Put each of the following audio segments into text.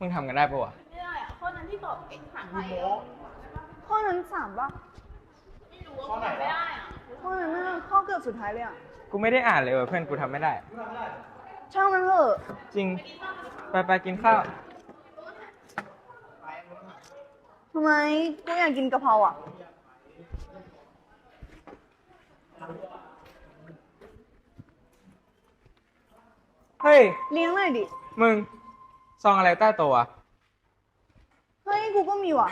มึงทำกันได้ปะวะ ไม่ได้อะข้อนั้นที่ตอบเองถามใครข้อนั้นสามปะไม่รู้ว่าตอบไม่ได้อะข้อนั้นน่าข้อเกือบสุดท้ายเลยอะกูไม่ได้อ่านเลยว่ะเพื่อนกูทำไม่ได้ ช่างมันเถอะจริง ไปไปกินข้าว ทำไมกูอยากกินกะเพราอะ เฮ้ย เลี้ยงหน่อยดิ มึง ซองอะไรใต้โต๊ะอะเฮ้ยกูก็มีว่ะ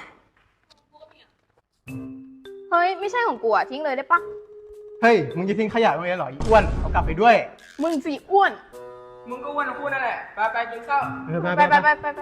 เฮ้ย ไม่ใช่ของกูอะทิ้งเลยได้ปะเฮ้ย มึงจะทิ้งขยะไว้เหรออีอ้วน เอากลับไปด้วย มึงสีอ้วน มึงก็อ้วนทั้งคู่นั่นแหละ ไปไปกินข้าวเออไปไปไปไปไป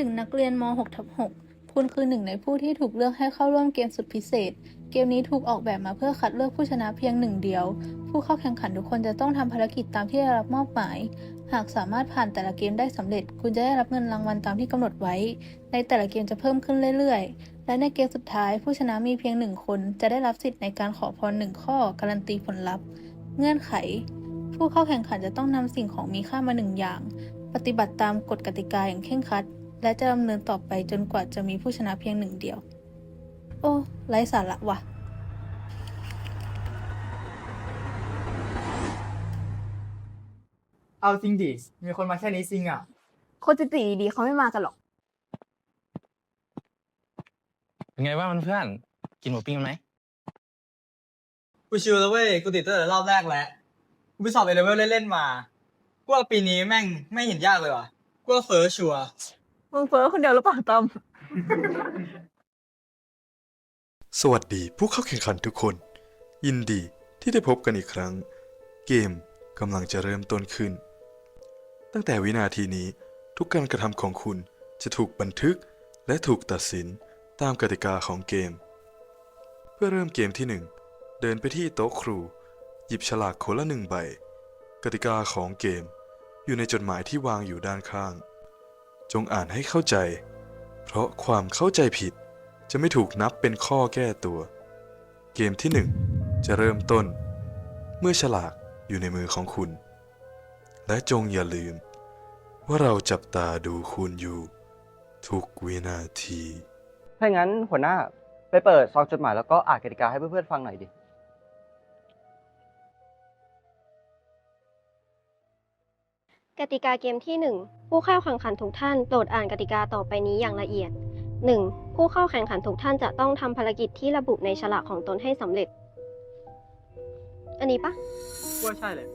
ถึงนักเรียนม .6 ทับ6คุณคือหนึ่งในผู้ที่ถูกเลือกให้เข้าร่วมเกมสุดพิเศษ เกมนี้ถูกออกแบบมาเพื่อคัดเลือกผู้ชนะเพียงหนึ่งเดียว ผู้เข้าแข่งขันทุกคนจะต้องทำภารกิจตามที่ได้รับมอบหมาย หากสามารถผ่านแต่ละเกมได้สำเร็จ คุณจะได้รับเงินรางวัลตามที่กำหนดไว้ ในแต่ละเกมจะเพิ่มขึ้นเรื่อยๆ และในเกมสุดท้ายผู้ชนะมีเพียงหนึ่งคน จะได้รับสิทธิ์ในการขอพรหนึ่งข้อการันตีผลลัพธ์ เงื่อนไข ผู้เข้าแข่งขันจะต้องนำสิ่งของมีค่ามาหนึ่งอย่าง ปฏิบัติตามกฎกติกาอย่างเคร่งครัด และจะดำเนินต่อไปจนกว่าจะมีผู้ชนะเพียงหนึ่งเดียว โอ้ไร้สาระว่ะ เอาจริงดิ มีคนมาแค่นี้จริงอะ คนจิตติดีๆเขาไม่มากันหรอก เป็นไงบ้างเพื่อนๆกินหมูปิ้งกันไหมกูชิวแล้วเว้ย กูติดตั้งแต่รอบแรกแล้ว กูไปสอบเอเลเวลเล่นๆมา กูว่าปีนี้แม่งไม่เห็นยากเลยว่ะ กูว่าเฟิร์สชัวร์ มึงเฟ้อคนเดียวหรือเปล่าตอมสวัสดีผู้เข้าแข่งขันทุกคน ยินดีที่ได้พบกันอีกครั้ง เกมกำลังจะเริ่มต้นขึ้น ตั้งแต่วินาทีนี้ทุกการกระทำของคุณจะถูกบันทึกและถูกตัดสินตามกติกาของเกม เพื่อเริ่มเกมที่หนึ่งเดินไปที่โต๊ะครู หยิบฉลากคนละหนึ่งใบ กติกาของเกม อยู่ในจดหมายที่วางอยู่ด้านข้าง จงอ่านให้เข้าใจ เพราะความเข้าใจผิดจะไม่ถูกนับเป็นข้อแก้ตัว เกมที่ 1 จะเริ่มต้น เมื่อฉลากอยู่ในมือของคุณ และจงอย่าลืม ว่าเราจับตาดูคุณอยู่ ทุกวินาที ถ้างั้นหัวหน้าไปเปิดซองจดหมายแล้วก็อ่านกติกาให้เพื่อนๆฟังหน่อยดิ กติกาเกมที่ 1 ผู้เข้าแข่งขันทุกท่านโปรดอ่านกติกาต่อไปนี้อย่างละเอียด 1. ผู้เข้าแข่งขันทุกท่านจะต้องทำภารกิจที่ระบุในฉลากของตนให้สำเร็จ อันนี้ปะกูว่าใช่เลย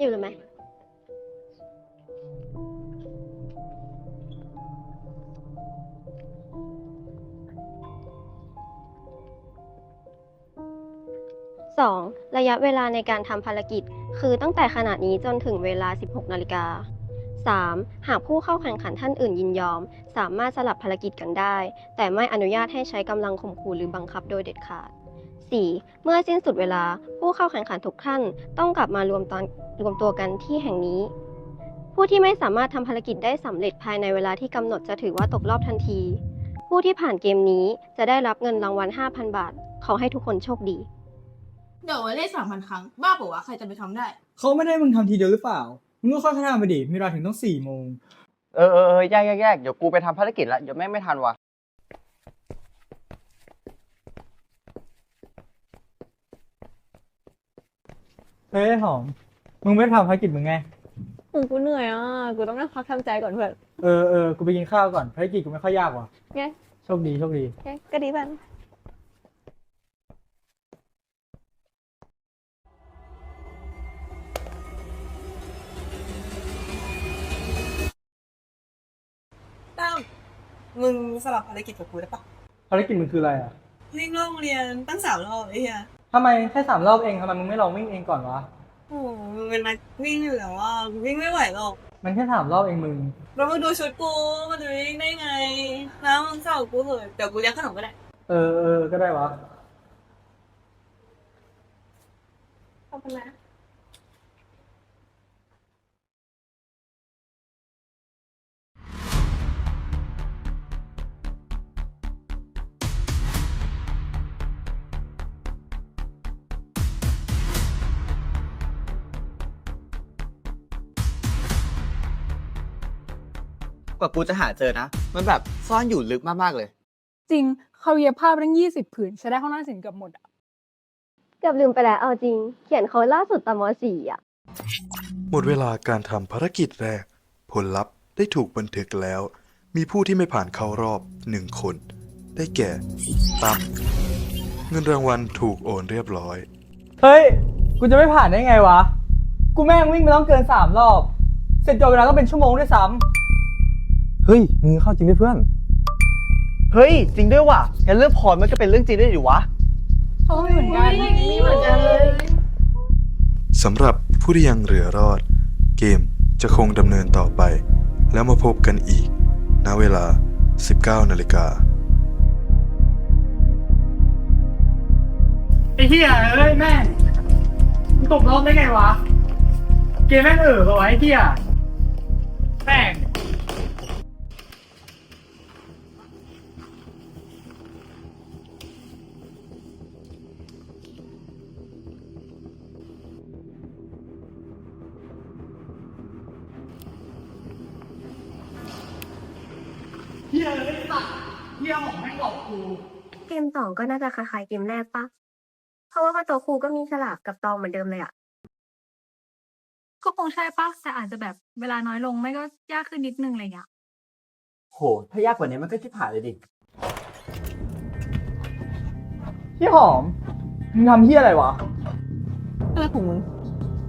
อยู่เลยไหม 2. ระยะเวลาในการทำภารกิจ คือตั้งแต่ขณะนี้จนถึงเวลา 16 นาฬิกา 3. หากผู้เข้าแข่งขันท่านอื่นยินยอม สามารถสลับภารกิจกันได้ แต่ไม่อนุญาตให้ใช้กำลังข่มขู่หรือบังคับโดยเด็ดขาด 4. เมื่อสิ้นสุดเวลา ผู้เข้าแข่งขันทุกท่านต้องกลับมารวมตอนรวมตัวกันที่แห่งนี้ ผู้ที่ไม่สามารถทำภารกิจได้สำเร็จภายในเวลาที่กำหนดจะถือว่าตกรอบทันที ผู้ที่ผ่านเกมนี้จะได้รับเงินรางวัล 5,000 บาท ขอให้ทุกคนโชคดี เดี๋ยวเล่นสามพันครั้ง บ้าเปล่าวะ ใครจะไปทำได้ เขาไม่ได้มึงทำทีเดียวหรือเปล่า มึงก็ค่อยๆทำไปดิมีเวลาถึงต้องสี่โมง เออเออเออแยกแยกแยกเดี๋ยวกูไปทำภารกิจแล้วเดี๋ยวแม่งไม่ทันว่ะ เฮ้ยหอม มึงไม่ทำภารกิจมึงไงมึงกูเหนื่อยอะ กูต้องนั่งพักทำใจก่อนเพื่อน เออเออกูไปกินข้าวก่อนภารกิจกูไม่ค่อยยากว่ะไง โชคดีโชคดีไงก็ดีเพื่อ มึงสลับภารกิจกับกูได้ปะภารกิจมึงคืออะไรอะวิ่งรอบโรงเรียนตั้งสามรอบไอ้เหี้ยทำไมแค่สามรอบเองทำไมมึงไม่ลองวิ่งเองก่อนวะ โอ้โหมึงเป็นนักวิ่งอยู่แล้วว่ากูวิ่งไม่ไหวหรอกมันแค่สามรอบเองมึง แล้วมึงดูชุดกูมันจะวิ่งได้ไงแล้วมึงเศร้ากูเหอะเดี๋ยวกูเลี้ยงขนมก็ได้ เออเออก็ได้วะ ขอบคุณนะ กว่ากูจะหาเจอนะ มันแบบซ่อนอยู่ลึกมากๆเลย จริงเขาเย็บผ้าไปตั้งยี่สิบผืน ใช้ได้ห้องหน้าสินเกือบหมดอะเกือบลืมไปแล้วเอาจริง เขียนโค้ดล่าสุดตอนม .4 อะ หมดเวลาการทำภารกิจแรก ผลลัพธ์ได้ถูกบันทึกแล้ว มีผู้ที่ไม่ผ่านเข้ารอบหนึ่งคน ได้แก่ตั้มเงินรางวัลถูกโอนเรียบร้อย เฮ้ย กูจะไม่ผ่านได้ไงวะ กูแม่งวิ่งไปต้องเกินสามรอบ เสร็จจบเวลาก็เป็นชั่วโมงด้วยซ้ำเฮ้ยมึงเข้าจริงด้วยเพื่อน เฮ้ย จริงด้วยว่ะงั้นเรื่องพรมันก็เป็นเรื่องจริงด้วยดิวะเขาก็มีเหมือนกันมีเหมือนกันเลยสำหรับผู้ที่ยังเหลือรอด เกมจะคงดำเนินต่อไป แล้วมาพบกันอีก ณ เวลา 19นาฬิกาไอ้เหี้ยเอ้ยแม่งมึงตกรอบได้ไงวะ เกมแม่งเออปะวะไอ้เหี้ยแม่ง เหี้ยเอ้ยสัตว์เหี้ยหอมแม่งหลอกกูเกมสองก็น่าจะคล้ายๆเกมแรกปะ เพราะว่าประตูครูก็มีฉลากกับตองเหมือนเดิมเลยอะก็คงใช่ปะแต่อาจจะแบบเวลาน้อยลงไม่ก็ยากขึ้นนิดนึงอะไรเงี้ยโห ถ้ายากกว่านี้มันก็ชิบหายเลยดิพี่หอม มึงทำเฮี้ยอะไรวะอะไรของมึง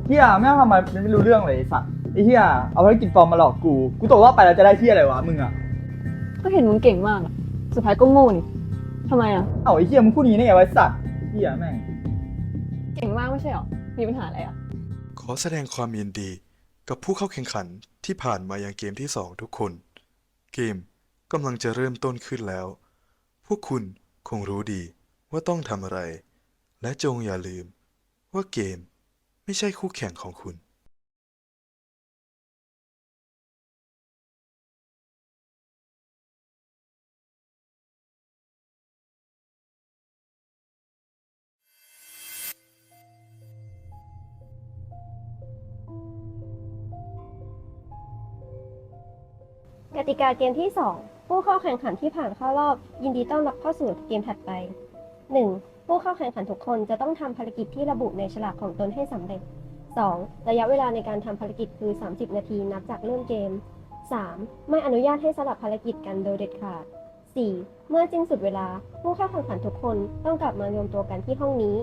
เฮี้ยไม่งทำไมมันไม่รู้เรื่องเลยไอ้สัตว์ไอ้เฮี้ยเอาภารกิจปลอมมาหลอกกู กูตกรอบไปแล้วจะได้เฮี้ยอะไรวะมึงอะ ก็เห็นมึงเก่งมากอะสุดท้ายก็โง่นี่ทำไมอะเอ้าไอ้เฮี้ยมึงพูดอย่างนี้ได้ไงวะไอ้สัตว์เฮี้ยแม่ง เก่งมากไม่ใช่หรอ มีปัญหาอะไรอะขอแสดงความยินดีกับผู้เข้าแข่งขันที่ผ่านมายังเกมที่ 2 ทุกคน เกมกำลังจะเริ่มต้นขึ้นแล้ว พวกคุณคงรู้ดีว่าต้องทำอะไร และจงอย่าลืมว่าเกมไม่ใช่คู่แข่งของคุณ กติกาเกมที่ 2 ผู้เข้าแข่งขันที่ผ่านเข้ารอบ ยินดีต้อนรับเข้าสู่เกมถัดไป 1. ผู้เข้าแข่งขันทุกคนจะต้องทำภารกิจที่ระบุในฉลากของตนให้สำเร็จ 2. ระยะเวลาในการทำภารกิจคือ 30 นาทีนับจากเริ่มเกม 3. ไม่อนุญาตให้สลับภารกิจกันโดยเด็ดขาด 4. เมื่อสิ้นสุดเวลา ผู้เข้าแข่งขันทุกคนต้องกลับมารวมตัวกันที่ห้องนี้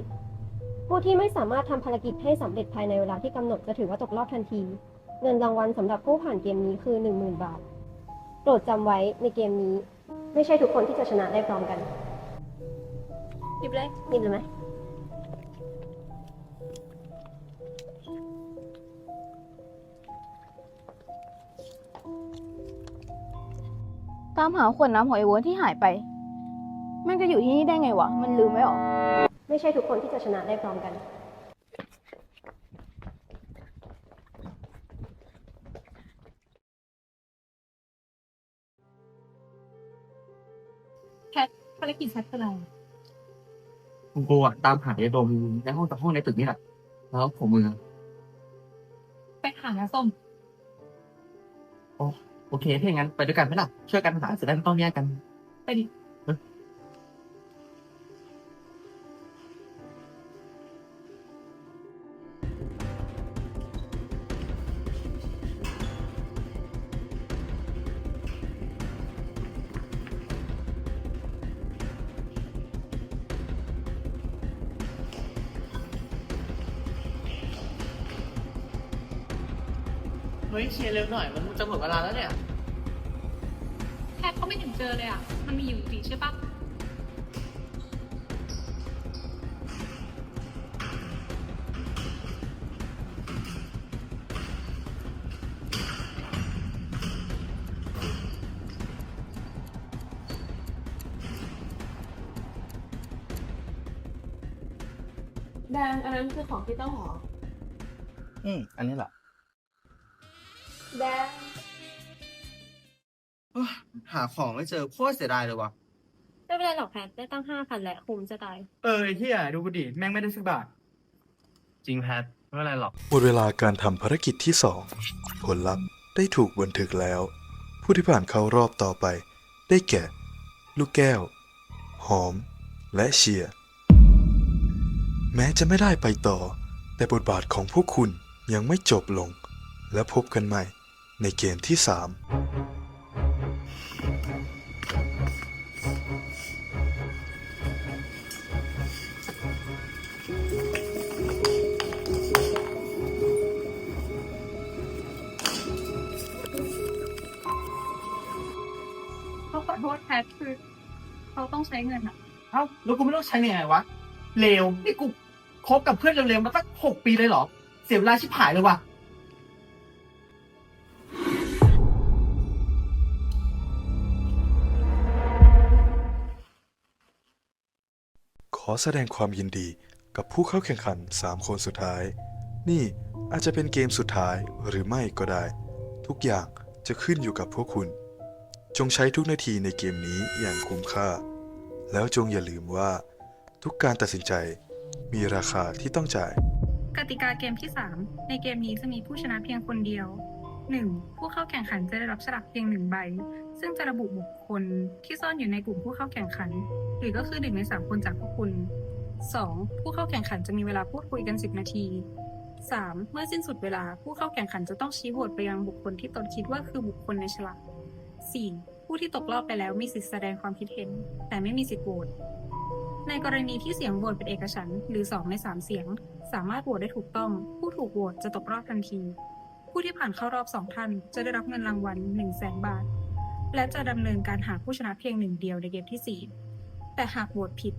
ผู้ที่ไม่สามารถทำภารกิจให้สำเร็จภายในเวลาที่กำหนดจะถือว่าตกรอบทันที เงินรางวัลสำหรับผู้ผ่านเกมนี้คือ 10,000 บาท โปรดจำไว้ในเกมนี้ ไม่ใช่ทุกคนที่จะชนะได้พร้อมกันหยิบเลยหยิบเลยไหมตามหาขวดน้ำหอยเวิร์นที่หายไปแม่งจะอยู่ที่นี่ได้ไงวะ มันลืมไว้หรอ ไม่ใช่ทุกคนที่จะชนะได้พร้อมกัน ภารกิจแคทคืออะไรคุณกูอะตามหาไอ้โดมในห้องแต่ห้องในตึกนี่แหละ แล้วผมมือะไปหาส้มโอโอเคถ้าอย่างนั้นไปด้วยกันไหมล่ะช่วยกันหาจะได้ไม่ต้องแยกกัน ไปดิ เฮ้ยเชียร์เร็วหน่อย มันจะหมดเวลาแล้วเนี่ยแคทเขาไม่ถึงเจอเลยอะ มันมีอยู่สี่ใช่ปะแดงอันนั้นคือของที่ต้องหอ อืม อันนี้แหละ แดงหาของไม่เจอโคตรเสียดายเลยวะไม่เป็นไรหรอกแพทได้ตั้งห้าพันและคุ้มจะตาย เออไอ้เฮี้ยดูกูดิแม่งไม่ได้สักบาท จริงแพทไม่เป็นไรหรอก หมดเวลาการทำภารกิจที่ 2 ผลลัพธ์ได้ถูกบันทึกแล้วผู้ผู้ที่ผ่านเข้ารอบต่อไป ได้แก่ ลูกแก้ว หอม และเชียร์ แม้จะไม่ได้ไปต่อ แต่บทบาทของพวกคุณยังไม่จบลง และพบกันใหม่ ในเกมที่ 3เขาขอโทษแพทคือเขาต้องใช้เงินอะเอ้าแล้วกูไม่ต้องใช้ยังไงวะเลวนี่กูคบกับเพื่อนเร็วๆมาตั้งหกปีเลยเหรอ เสียเวลาชิบหายเลยว่ะ ขอแสดงความยินดีกับผู้เข้าแข่งขัน 3 คนสุดท้าย นี่อาจจะเป็นเกมสุดท้ายหรือไม่ก็ได้ ทุกอย่างจะขึ้นอยู่กับพวกคุณ จงใช้ทุกนาทีในเกมนี้อย่างคุ้มค่า แล้วจงอย่าลืมว่า ทุกการตัดสินใจมีราคาที่ต้องจ่าย กติกาเกมที่ 3 ในเกมนี้จะมีผู้ชนะเพียงคนเดียว 1. ผู้เข้าแข่งขันจะได้รับฉลากเพียงหนึ่งใบ ซึ่งจะระบุบุคคลที่ซ่อนอยู่ในกลุ่มผู้เข้าแข่งขัน หรือก็คือหนึ่งในสามคนจากพวกคุณ 2. ผู้เข้าแข่งขันจะมีเวลาพูดคุยกัน 10 นาที 3. เมื่อสิ้นสุดเวลาผู้เข้าแข่งขันจะต้องชี้โหวตไปยังบุคคลที่ตนคิดว่าคือบุคคลในฉลาก 4. ผู้ที่ตกรอบไปแล้วมีสิทธิแสดงความคิดเห็น แต่ไม่มีสิทธิโหวตในกรณีที่เสียงโหวตเป็นเอกฉันท์หรือ 2 ใน 3 เสียง สามารถโหวตได้ถูกต้อง ผู้ถูกโหวตจะตกรอบทันที ผู้ที่ผ่านเข้ารอบ2ท่านจะได้รับเงินรางวัล1 0 0 0 0แสนบาท และจะดำเนินการหาผู้ชนะเพียงหนึ่งเดียวในเกมที่ 4 แต่หากโหวตผิด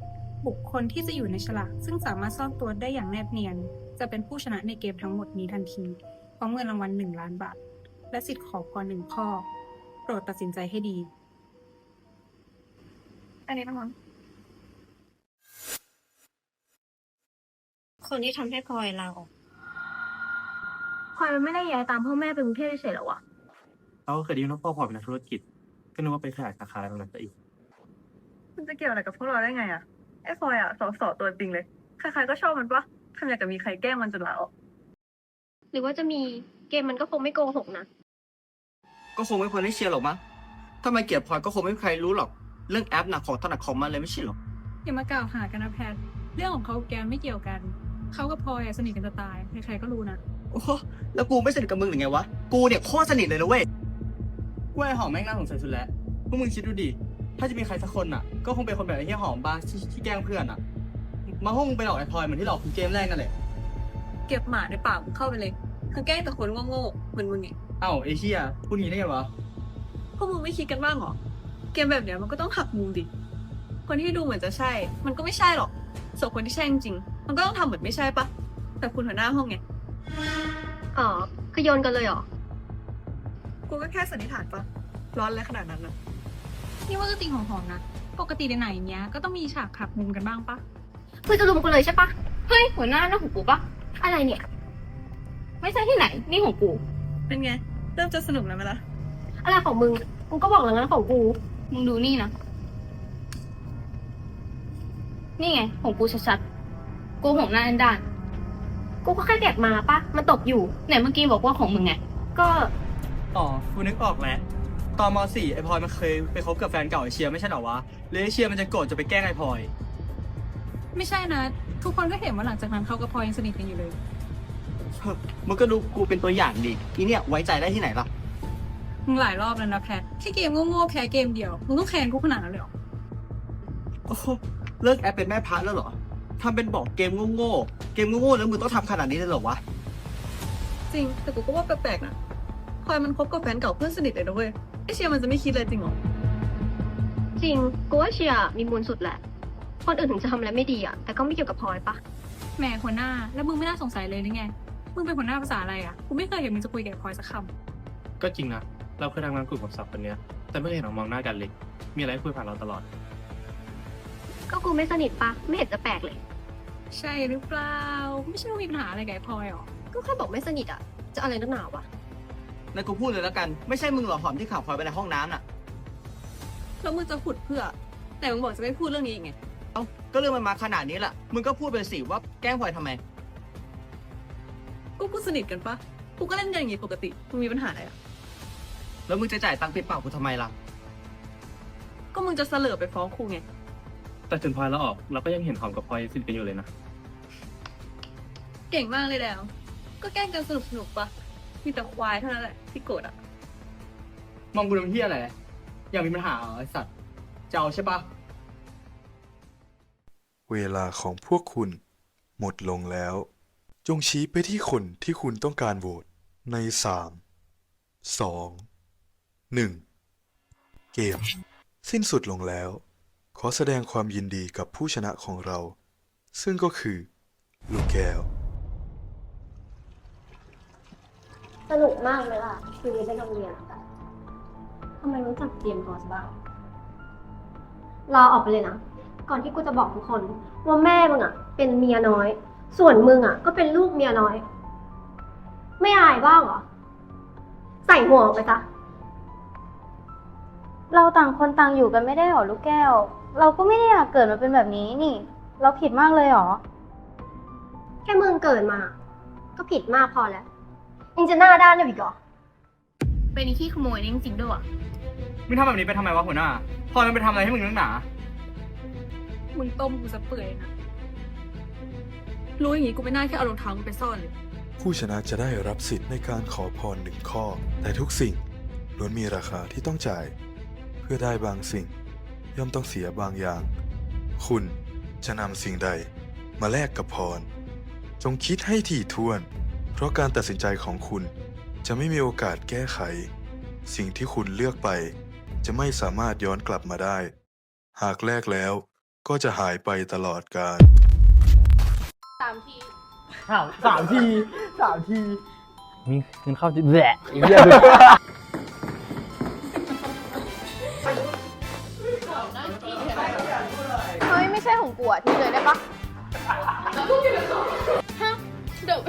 บุคคลที่จะอยู่ในฉลากซึ่งสามารถซ่อนตัวได้อย่างแนบเนียน จะเป็นผู้ชนะในเกมทั้งหมดนี้ทันทีพร้อมเงินรางวัล1ล้านบาท และสิทธิ์ขอพรหนึ่งข้อ โปรดตัดสินใจให้ดี อันนี้นะคะคนที่ทำให้พลอยลาออก ลอยมันไม่ได้ย้ายตามพ่อแม่ไปกรุงเทพเฉยๆหรอวะเราก็เคยได้ยินว่าพ่อพลอยเป็นนักธุรกิจ ก็นึกว่าไปขยายสาขาอะไรมาซะอีก มันจะเกี่ยวอะไรกับพวกเราได้ไงอะไอ้ฟอยอะสอสอตัวจริงเลย ใครๆก็ชอบมันปะทำอยากจะมีใครแกล้งมันจนลาออกหรือว่าจะมีเกมมันก็คงไม่โกหกนะก็คงไม่ควรให้เชียร์หรอกมั้งถ้ามาเกลียดพลอยก็คงไม่มีใครรู้หรอก เรื่องแอปหนักของถนัดของมันเลยไม่ใช่หรอ อย่ามากล่าวหากันนะแพท เรื่องของเขากับแกไม่เกี่ยวกัน เขากับพลอยอะสนิทกันจะตาย ใครๆก็รู้นะ โอ้โหแล้วกูไม่สนิทกับมึงหรือไงวะ กูเนี่ยโคตรสนิทเลยนะเว้ยกูไอ้หอมแม่งน่าสงสัยสุดแล้วพวกมึงคิดดูดิ ถ้าจะมีใครสักคนอะ ก็คงเป็นคนแบบไอ้เหี้ยหอมบ้าที่ที่แกล้งเพื่อนอะ มาห้องไปหลอกไอ้พลอยเหมือนที่หลอกคุณเกมแรกนั่นแหละ เก็บหมาในปากมึงเข้าไปเลยคือแกล้งแต่คนโง่ๆเหมือนมึงไงเอ้าไอ้เหี้ยพูดงี้ได้ไงวะ พวกมึงไม่คิดกันบ้างเหรอ เกมแบบเนี้ยมันก็ต้องหักมุมดิ คนที่ดูเหมือนจะใช่ มันก็ไม่ใช่หรอกส่วนคนที่ใช่จริงๆมันก็ต้องทำเหมือนไม่ใช่ปะแต่คุณหัวหน้าห้องไง อ๋อ คือโยนกันเลยเหรอ กูก็แค่สันนิษฐานปะร้อนอะไรขนาดนั้นนะนี่ว่าก็ติงของหอมนะ ปกติในไหนๆเนี้ยก็ต้องมีฉากขับมุมกันบ้างปะเพื่อจะรุมกูเลยใช่ปะ เฮ้ย หัวหน้านั่นของกูปะอะไรเนี่ย ไม่ใช่ที่ไหน นี่ของกู เป็นไง เริ่มจะสนุกแล้วไหมล่ะ อะไรของมึง กูก็บอกแล้วงั้นของกู มึงดูนี่นะ นี่ไง ของกูชัดๆโกูหงหน้าอันด้าน กูก็แค่เก็บมาปะมันตกอยู่ ไหนเมื่อกี้บอกว่าของมึงไง ก็ อ๋อกูนึกออกแล้วตอนม .4 ไอพลอยมันเคยไปคบกับแฟนเก่าไอเชียร์ไม่ใช่เหรอวะเลยไอเชียร์มันจะโกรธจะไปแกล้งไอพลอย ไม่ใช่นะ ทุกคนก็เห็นว่าหลังจากนั้นเขากับพลอยยังสนิทกันอยู่เลยมึงก็ดูกูเป็นตัวอย่างดิอีเนี่ยไว้ใจได้ที่ไหนล่ะ มึงหลายรอบแล้วนะแพทแค่เกมโง่ๆแพ้เกมเดียว มึงต้องแค้นกูขนาดนั้นเลยเหรอโอ้โหเลิกแอปเป็นแม่พัดแล้วเหรอ ทำเป็นบอกเกมโง่ๆ เกมโง่ๆ แล้วมึงต้องทำขนาดนี้เลยเหรอวะ จริง แต่กูก็ว่าแปลกๆนะพลอยมันคบกับแฟนเก่าเพื่อนสนิทเลยนะเว้ยไอเชียร์มันจะไม่คิดเลยจริงเหรอ จริง กูว่าเชียร์มีมูลสุดแหละ คนอื่นถึงจะทำอะไรไม่ดีอะแต่ก็ไม่เกี่ยวกับพลอยปะแหมหัวหน้า แล้วมึงไม่น่าสงสัยเลยนี่ไง มึงเป็นหัวหน้าภาษาอะไรอะ กูไม่เคยเห็นมึงจะคุยกับพลอยสักคก็จริงนะ เราเคยทำงานกลุ่มกับสับคนเนี้ย แต่ไม่เคยเห็นเรามองหน้ากันเลย มีอะไรให้คุยผ่านเราตลอด ก็กูไม่สนิทปะไม่เห็นจะแปลกเลยำใช่หรือเปล่า ไม่ใช่ว่ามีปัญหาอะไรกับไอ้พลอยหรอ ก็แค่บอกไม่สนิทอะจะอะไรนักหนาวะแล้วกูพูดเลยแล้วกัน ไม่ใช่มึงหรอหอมที่ข่าวพลอยไปในห้องน้ำน่ะ แล้วมึงจะขุดเพื่อ แต่มึงบอกจะไม่พูดเรื่องนี้อีกไง เอ้า ก็เรื่องมันมาขนาดนี้แหละมึงก็พูดไปสิว่าแกล้งพลอยทำไม กูกูสนิทกันปะกูก็เล่นกันอย่างงี้ปกติ มึงมีปัญหาอะไรอะแล้วมึงจะจ่ายตังค์ปิดปากกูทำไมล่ะ ก็มึงจะเสลอไปฟ้องครูไง แต่ถึงพลอยเราออกเราก็ยังเห็นหอมกับพลอยสนิทกันอยู่เลยนะ เก่งมากเลยแดวก็แกล้งกันสนุกสนุกๆปะมีแต่ควายเท่านั้นแหละที่โกรธอะมองกูทำเหี้ยอะไร อยากมีปัญหาเหรอไอสัตว์จะเอาใช่ปะ เวลาของพวกคุณ หมดลงแล้ว จงชี้ไปที่คนที่คุณต้องการโหวตใน 3 2 1 เกม สิ้นสุดลงแล้ว ขอแสดงความยินดีกับผู้ชนะของเรา ซึ่งก็คือ ลูกแก้ว สนุกมากเลยล่ะชีวิตในโรงเรียนอะทำไมรู้จักเตรียมตัวบ้างลาออกไปเลยนะ ก่อนที่กูจะบอกทุกคน ว่าแม่มึงอะเป็นเมียน้อย ส่วนมึงอะก็เป็นลูกเมียน้อย ไม่อายบ้างเหรอ ใส่หัวออกไปซะเราต่างคนต่างอยู่กันไม่ได้หรอลูกแก้ว เราก็ไม่ได้อยากเกิดมาเป็นแบบนี้นี่ เราผิดมากเลยหรอ แค่มึงเกิดมา ก็ผิดมากพอแล้วยังจะหน้าด้านได้อีกเหรอ เป็นที่ขโมยนี่จริงๆด้วยมึงทำแบบนี้ไปทำไมวะหัวหน้าพลอยมันไปทำอะไรให้มึงนักหนา มึงต้มกูจะเปื่อยนะ รู้อย่างงี้กูไม่น่าแค่เอารองเท้ามึงไปซ่อนเลย ผู้ชนะจะได้รับสิทธิ์ในการขอพรหนึ่งข้อ แต่ทุกสิ่งล้วนมีราคาที่ต้องจ่าย เพื่อได้บางสิ่ง ย่อมต้องเสียบางอย่าง คุณจะนำสิ่งใดมาแลกกับพร จงคิดให้ถี่ถ้วน เพราะการตัดสินใจของคุณจะไม่มีโอกาสแก้ไข สิ่งที่คุณเลือกไป จะไม่สามารถย้อนกลับมาได้ หากแลกแล้วก็จะหายไปตลอดกาลตามที่สามสามทีสามที มีเงินเข้าจิแหละอีกเย กูอะที่เลยได้ปะฮะเดี๋ยว